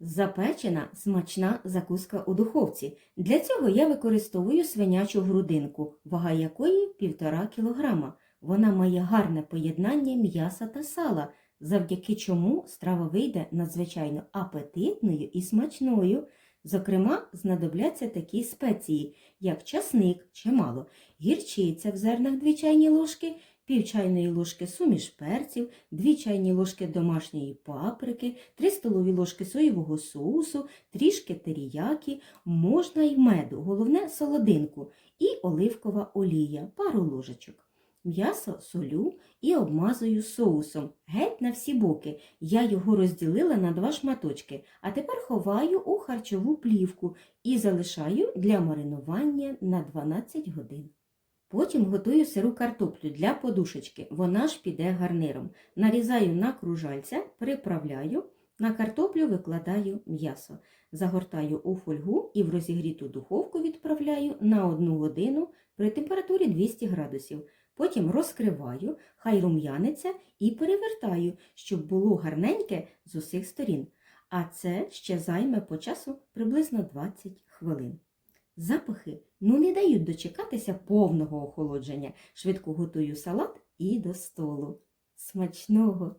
Запечена смачна закуска у духовці. Для цього я використовую свинячу грудинку, вага якої 1,5 кг. Вона має гарне поєднання м'яса та сала, завдяки чому страва вийде надзвичайно апетитною і смачною. Зокрема, знадобляться такі спеції, як часник чимало, гірчиця в зернах 2 чайні ложки, пів чайної ложки суміш перців, 2 чайні ложки домашньої паприки, 3 столові ложки соєвого соусу, трішки теріякі, можна й меду, головне солодинку, і оливкова олія, пару ложечок. М'ясо солю і обмазую соусом, геть на всі боки. Я його розділила на два шматочки, а тепер ховаю у харчову плівку і залишаю для маринування на 12 годин. Потім готую сиру картоплю для подушечки, вона ж піде гарниром. Нарізаю на кружальця, приправляю, на картоплю викладаю м'ясо. Загортаю у фольгу і в розігріту духовку відправляю на 1 годину при температурі 200 градусів. Потім розкриваю, хай рум'яниться і перевертаю, щоб було гарненьке з усіх сторін. А це ще займе по часу приблизно 20 хвилин. Запахи ну не дають дочекатися повного охолодження. Швидко готую салат і до столу. Смачного!